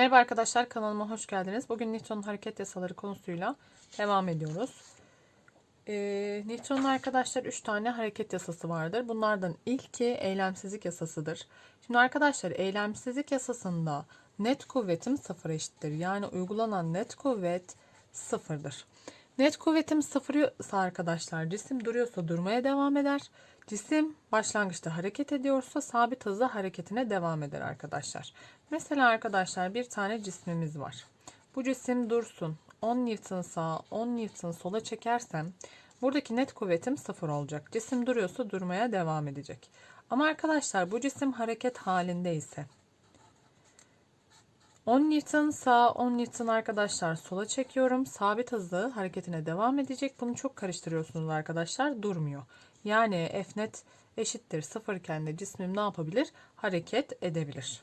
Merhaba arkadaşlar kanalıma hoş geldiniz. Bugün Newton'un hareket yasaları konusuyla devam ediyoruz. Ee, Newton'un arkadaşlar 3 tane hareket yasası vardır. Bunlardan ilki eylemsizlik yasasıdır. Şimdi arkadaşlar eylemsizlik yasasında net kuvvetim sıfır eşittir. Yani uygulanan net kuvvet sıfırdır. Net kuvvetim sıfırsa arkadaşlar cisim duruyorsa durmaya devam eder. Cisim başlangıçta hareket ediyorsa sabit hızla hareketine devam eder arkadaşlar. Mesela arkadaşlar bir tane cismimiz var. Bu cisim dursun. 10 Newton sağa 10 Newton sola çekersem buradaki net kuvvetim sıfır olacak. Cisim duruyorsa durmaya devam edecek. Ama arkadaşlar bu cisim hareket halinde ise 10 Newton sağ 10 Newton arkadaşlar sola çekiyorum. Sabit hızlı hareketine devam edecek. Bunu çok karıştırıyorsunuz arkadaşlar. Durmuyor. Yani F net eşittir sıfır iken de cismim ne yapabilir? Hareket edebilir.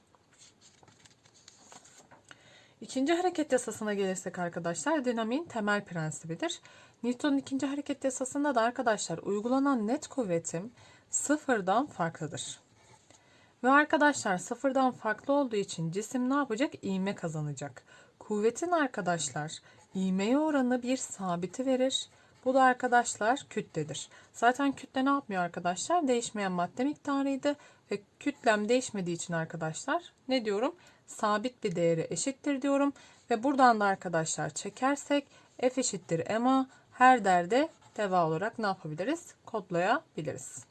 İkinci hareket yasasına gelirsek arkadaşlar dinamiğin temel prensibidir. Newton'un ikinci hareket yasasında da arkadaşlar uygulanan net kuvvetim sıfırdan farklıdır. Ve arkadaşlar sıfırdan farklı olduğu için cisim ne yapacak? İğme kazanacak. Kuvvetin arkadaşlar ivmeye oranı bir sabiti verir. Bu da arkadaşlar kütledir. Zaten kütle ne yapmıyor arkadaşlar? Değişmeyen madde miktarıydı ve kütlem değişmediği için arkadaşlar ne diyorum? Sabit bir değeri eşittir diyorum. Ve buradan da arkadaşlar çekersek F eşittir MA her derde deva olarak ne yapabiliriz? Kodlayabiliriz.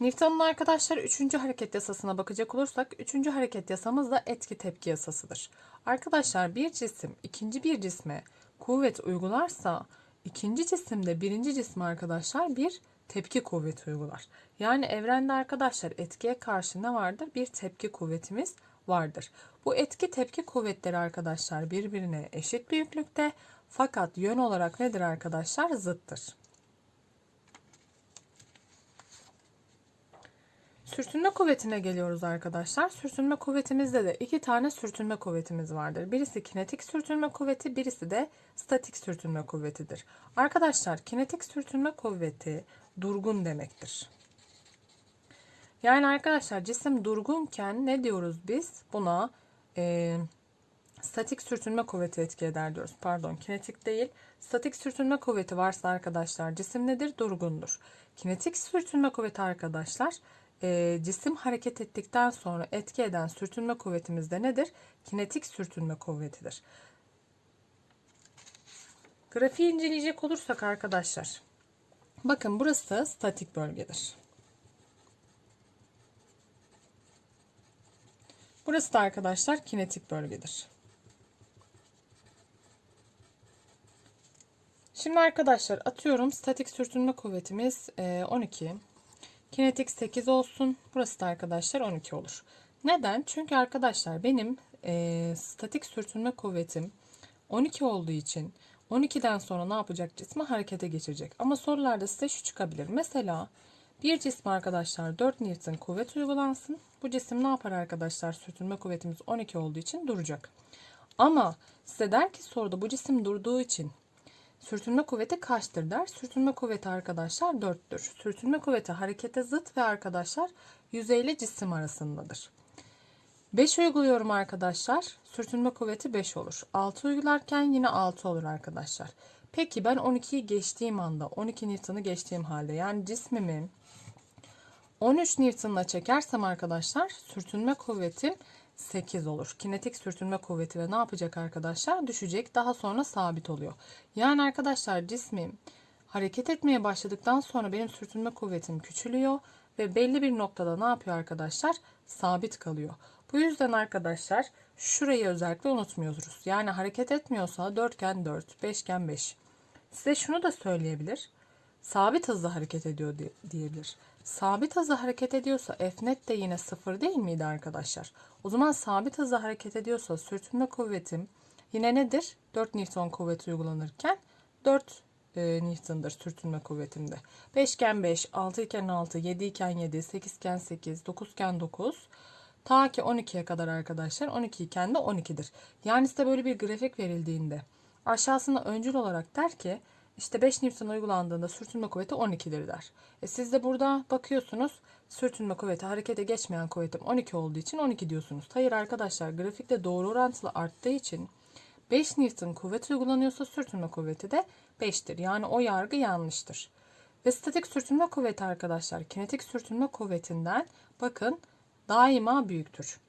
Newton'un arkadaşlar 3. hareket yasasına bakacak olursak 3. hareket yasamız da etki tepki yasasıdır. Arkadaşlar bir cisim ikinci bir cisme kuvvet uygularsa ikinci cisimde birinci cisme arkadaşlar bir tepki kuvveti uygular. Yani evrende arkadaşlar etkiye karşı ne vardır? Bir tepki kuvvetimiz vardır. Bu etki tepki kuvvetleri arkadaşlar birbirine eşit büyüklükte fakat yön olarak nedir arkadaşlar? Zıttır. Sürtünme kuvvetine geliyoruz arkadaşlar. Sürtünme kuvvetimizde de iki tane sürtünme kuvvetimiz vardır. Birisi kinetik sürtünme kuvveti, birisi de statik sürtünme kuvvetidir. Arkadaşlar kinetik sürtünme kuvveti durgun demektir. Yani arkadaşlar cisim durgunken ne diyoruz biz? Buna e, statik sürtünme kuvveti etki eder diyoruz. Pardon kinetik değil. Statik sürtünme kuvveti varsa arkadaşlar cisim nedir? Durgundur. Kinetik sürtünme kuvveti arkadaşlar e, cisim hareket ettikten sonra etki eden sürtünme kuvvetimiz de nedir? Kinetik sürtünme kuvvetidir. Grafiği inceleyecek olursak arkadaşlar. Bakın burası statik bölgedir. Burası da arkadaşlar kinetik bölgedir. Şimdi arkadaşlar atıyorum statik sürtünme kuvvetimiz 12. Kinetik 8 olsun. Burası da arkadaşlar 12 olur. Neden? Çünkü arkadaşlar benim e, statik sürtünme kuvvetim 12 olduğu için 12'den sonra ne yapacak cismi harekete geçirecek. Ama sorularda size şu çıkabilir. Mesela bir cisim arkadaşlar 4 Newton kuvvet uygulansın. Bu cisim ne yapar arkadaşlar? Sürtünme kuvvetimiz 12 olduğu için duracak. Ama size der ki soruda bu cisim durduğu için Sürtünme kuvveti kaçtır der. Sürtünme kuvveti arkadaşlar 4'tür. Sürtünme kuvveti harekete zıt ve arkadaşlar yüzeyle cisim arasındadır. 5 uyguluyorum arkadaşlar. Sürtünme kuvveti 5 olur. 6 uygularken yine 6 olur arkadaşlar. Peki ben 12'yi geçtiğim anda 12 Newton'u geçtiğim halde yani cismimin 13 Newton'la çekersem arkadaşlar sürtünme kuvvetim 8 olur. Kinetik sürtünme kuvveti ve ne yapacak arkadaşlar? Düşecek. Daha sonra sabit oluyor. Yani arkadaşlar cismim hareket etmeye başladıktan sonra benim sürtünme kuvvetim küçülüyor ve belli bir noktada ne yapıyor arkadaşlar? Sabit kalıyor. Bu yüzden arkadaşlar şurayı özellikle unutmuyoruz. Yani hareket etmiyorsa dörtgen 4, beşgen 5. Size şunu da söyleyebilir. Sabit hızla hareket ediyor diyebilir. Sabit hızla hareket ediyorsa F net de yine sıfır değil miydi arkadaşlar? O zaman sabit hızla hareket ediyorsa sürtünme kuvvetim yine nedir? 4 Newton kuvveti uygulanırken 4 e, Newton'dır sürtünme kuvvetimde. 5 iken 5, 6 iken 6, 7 iken 7, 8 iken 8, 9 iken 9. Ta ki 12'ye kadar arkadaşlar 12 iken de 12'dir. Yani size böyle bir grafik verildiğinde aşağısına öncül olarak der ki işte 5 Newton uygulandığında sürtünme kuvveti 12'dir der. E siz de burada bakıyorsunuz sürtünme kuvveti harekete geçmeyen kuvvetim 12 olduğu için 12 diyorsunuz. Hayır arkadaşlar grafikte doğru orantılı arttığı için 5 Newton kuvvet uygulanıyorsa sürtünme kuvveti de 5'tir. Yani o yargı yanlıştır. Ve statik sürtünme kuvveti arkadaşlar kinetik sürtünme kuvvetinden bakın daima büyüktür.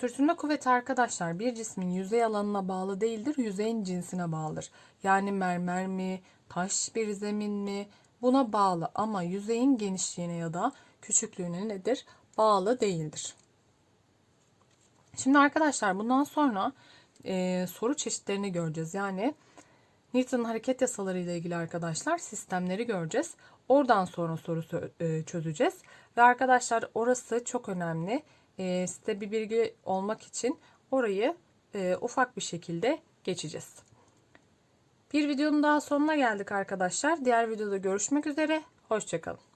Sürtünme kuvveti arkadaşlar bir cismin yüzey alanına bağlı değildir, yüzeyin cinsine bağlıdır. Yani mermer mi, taş bir zemin mi buna bağlı ama yüzeyin genişliğine ya da küçüklüğüne nedir? Bağlı değildir. Şimdi arkadaşlar bundan sonra e, soru çeşitlerini göreceğiz. Yani Newton'un hareket yasaları ile ilgili arkadaşlar sistemleri göreceğiz. Oradan sonra soru e, çözeceğiz. Ve arkadaşlar orası çok önemli. E, size bir bilgi olmak için orayı e, ufak bir şekilde geçeceğiz. Bir videonun daha sonuna geldik arkadaşlar. Diğer videoda görüşmek üzere. Hoşçakalın.